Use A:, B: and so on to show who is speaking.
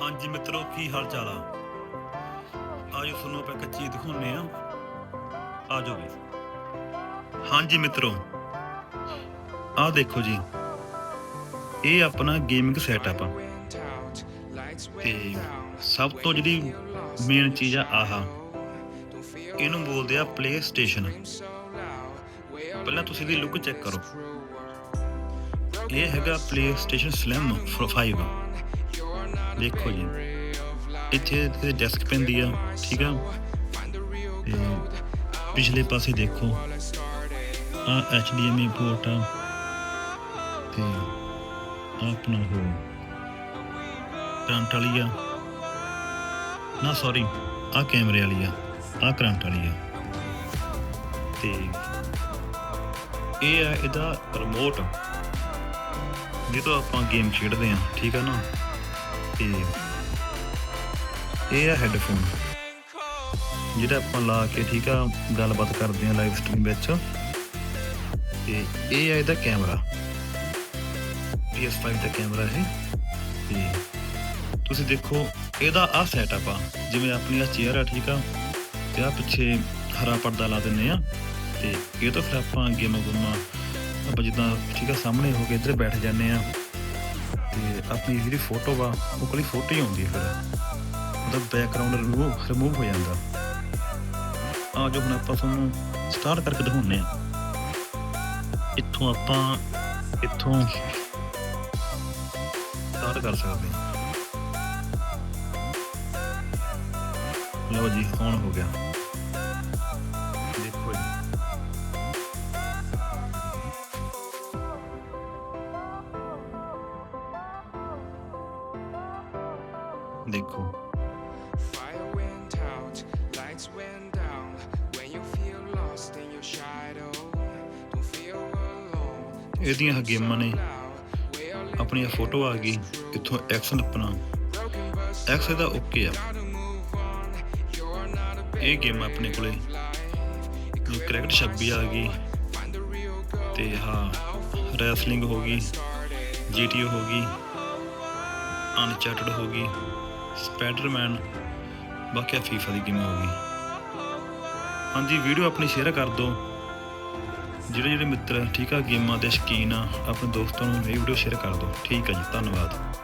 A: ਹਾਂਜੀ ਮਿੱਤਰੋ, ਕੀ ਹਾਲ ਚਾਲ ਆ? ਆਜੋ ਤੁਹਾਨੂੰ ਆਪਾਂ ਇੱਕ ਦਿਖਾਉਨੇ ਆ ਆਜੋ ਵੀ। ਹਾਂਜੀ ਮਿੱਤਰੋ, ਆਹ ਦੇਖੋ ਜੀ। ਇਹ ਆਪਣਾ ਗੇਮਿੰਗ ਸੈਟਅਪ ਆ ਤੇ ਸਭ ਤੋਂ ਜਿਹੜੀ ਮੇਨ ਚੀਜ਼ ਆ ਆਹ। ਇਹਨੂੰ ਬੋਲਦੇ ਆ ਪਲੇ ਸਟੇਸ਼ਨ ਪਹਿਲਾਂ ਤੁਸੀਂ ਇਹਦੀ ਲੁੱਕ ਚੈੱਕ ਕਰੋ। ਇਹ ਹੈਗਾ ਪਲੇ ਸਟੇਸ਼ਨ ਸਲਿਮ 5 ਦੇਖੋ ਜੀ। ਇੱਥੇ ਤੇ ਡੈਸਕ ਪੈਂਦੀ ਆ, ਠੀਕ ਆ? ਤੇ ਪਿਛਲੇ ਪਾਸੇ ਦੇਖੋ। ਆ HDMI ਪੋਰਟ ਆ। ਤੇ ਆਪਣਾ ਉਹ ਕਰੰਟ ਵਾਲੀ ਆ। ਨਾ ਸੌਰੀ ਆ ਕੈਮਰੇ ਵਾਲੀ ਆ। ਆ ਕਰੰਟ ਵਾਲੀ ਆ। ਤੇ ਇਹ ਆ ਇਹਦਾ ਰਿਮੋਟ ਜਦੋਂ ਆਪਾਂ ਗੇਮ ਖੇਡਦੇ ਆ, ਠੀਕ ਆ ਨਾ? ਤੇ ਇਹ ਆ ਹੈੱਡਫੋਨ ਜਿਹੜਾ ਆਪਾਂ ਲਾ ਕੇ ਠੀਕ ਆ, ਗੱਲਬਾਤ ਕਰਦੇ ਆ ਲਾਈਵ ਸਟ੍ਰੀਮ ਵਿੱਚ। ਤੇ ਇਹ ਆ ਇਹਦਾ ਕੈਮਰਾ PS5 ਦਾ ਕੈਮਰਾ ਹੈ ਤੇ ਤੁਸੀਂ ਦੇਖੋ, ਇਹਦਾ ਆ ਸੈਟਅਪ ਆ। ਜਿਵੇਂ ਆਪਣੀ ਆ ਚੇਅਰ ਆ, ਠੀਕ ਆ। ਤੇ ਆ ਪਿੱਛੇ ਹਰਾ ਪਰਦਾ ਲਾ ਦਿੰਨੇ ਆ। ਤੇ ਇਹ ਤਾਂ ਫਿਰ ਆਪਾਂ ਗੇਮਾਂ ਗੁਮਾਂ ਆਪਾਂ ਜਿੱਦਾਂ ਠੀਕ ਆ, ਸਾਹਮਣੇ ਹੋ ਕੇ ਇੱਧਰ ਬੈਠ ਜਾਂਦੇ ਆ। ਤੇ ਆਪਣੀ ਜਿਹੜੀ ਫੋਟੋ ਵਾ, ਉਹ ਕੋਲੀ ਫੋਟੋ ਹੀ ਆਉਂਦੀ ਫਿਰ। ਉਹਦਾ ਬੈਕਗ੍ਰਾਉਂਡ ਰਿਮੂਵ ਰਿਮੂਵ ਹੋ ਜਾਂਦਾ। ਆ ਜੋ ਹੁਣ ਆਪਾਂ ਤੁਹਾਨੂੰ ਸਟਾਰਟ ਕਰਕੇ ਦਿਖਾਉਂਦੇ ਆ ਇੱਥੋਂ ਆਪਾਂ, ਇੱਥੋਂ ਸਟਾਰਟ ਕਰ ਸਕਦੇ ਹਾਂ। ਲਓ ਜੀ ਔਨ ਹੋ ਗਿਆ।
B: Alone.
A: ਇਹਦੀਆਂ ਗੇਮਾਂ ਨੇ।
B: Loud, we are
A: ਆਪਣੀ ਆਹ ਫੋਟੋ ਆ ਗਈ। ਇੱਥੋਂ ਐਕਸ਼ਨ ਆਪਣਾ ਐਕਸ ਦਾ ਓਕੇ ਆ। ਇਹ ਗੇਮ ਆਪਣੇ ਕੋਲੇ। ਕ੍ਰਿਕਟ 26 ਆ ਗਈ. ਤੇ ਹਾਂ ਰੈਸਲਿੰਗ ਹੋ ਗਈ। ਜੀਟੀਓ ਹੋ ਗਈ। ਅਨਚਾਰਟਡ ਹੋ ਗਈ। ਸਪਾਈਡਰਮੈਨ ਬਾਕੀ ਫੀਫਾ ਦੀ ਗੇਮ ਹੋ ਗਈ ਹਾਂਜੀ, ਵੀਡੀਓ ਆਪਣੀ ਸ਼ੇਅਰ ਕਰ ਦਿਓ। ਜਿਹੜੇ ਜਿਹੜੇ ਮਿੱਤਰ ਠੀਕ ਆ, ਗੇਮਾਂ ਦੇ ਸ਼ੌਕੀਨ ਆ, ਆਪਣੇ ਦੋਸਤਾਂ ਨੂੰ ਇਹ ਵੀਡੀਓ ਸ਼ੇਅਰ ਕਰ ਦਿਓ। ਠੀਕ ਆ ਜੀ, ਧੰਨਵਾਦ।